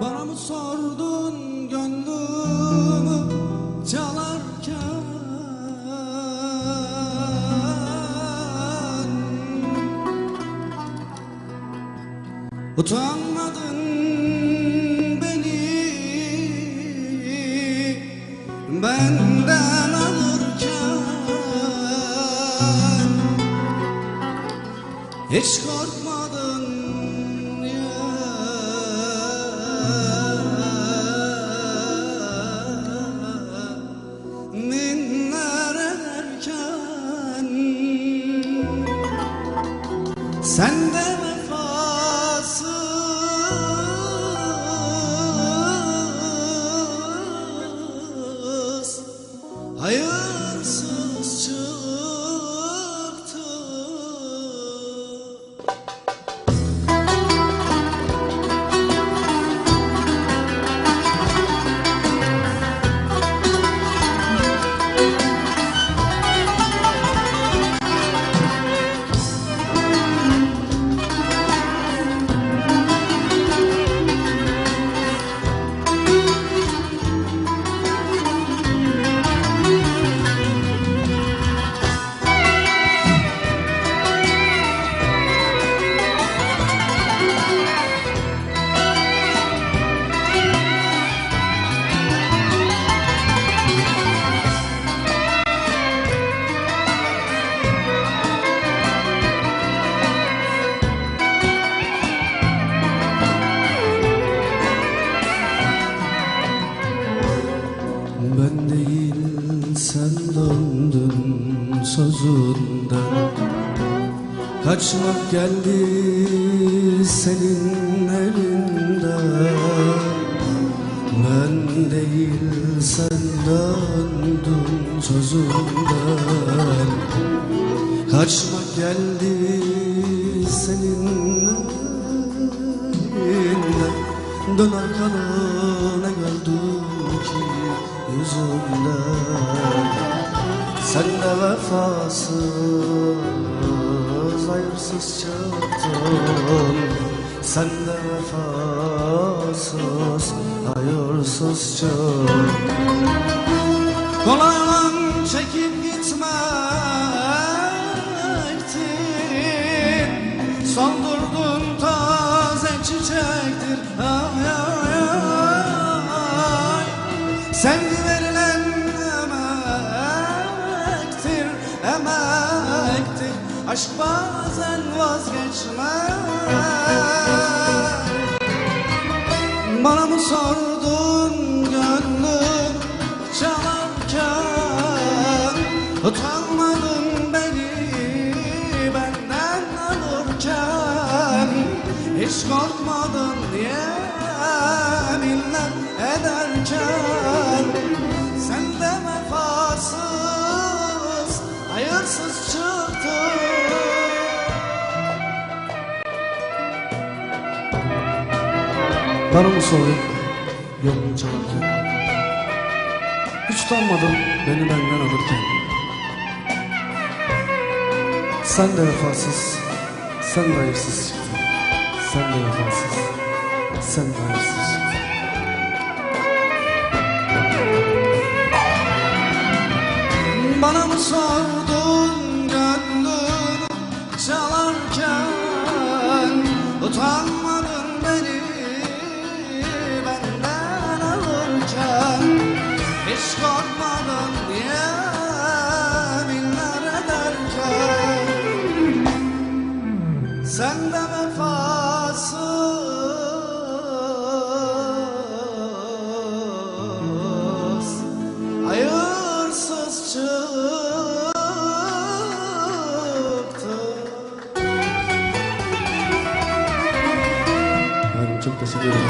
Bana mı sordun gönlümü çalarken? Utanmadın beni benden Hiç korkmadın ya. Minler ederken Sen de vefasız. Hayırsız sözünden Kaçmak geldi senin elinden Ben değil sen döndün sözünden Kaçmak geldi senin elinden Dön arkanı ne gördün ki yüzünden Sen de vefasız hayırsız çıktın. Sen de vefasız hayırsız çıktın. Kolaylan çekip gitmektin Soldurdun taze çiçektir. Ay, ay, Emektir Aşk bazen vazgeçmek bana mı sordun gönlüm çalarken? Utanmadın beni benden alırken? Hiç korkmadın Bana mı sordun? Yolunu çalarken Hiç utanmadın beni benden alırken. Sen de vefasız, sen de hayırsız çıktın. Sen de vefasız, sen de hayırsız çıktın. Bana mı sordun çıkartmadın diye minler ederken Sen de vefasız çok teşekkür ederim.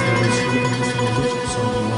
Çok sağ olun.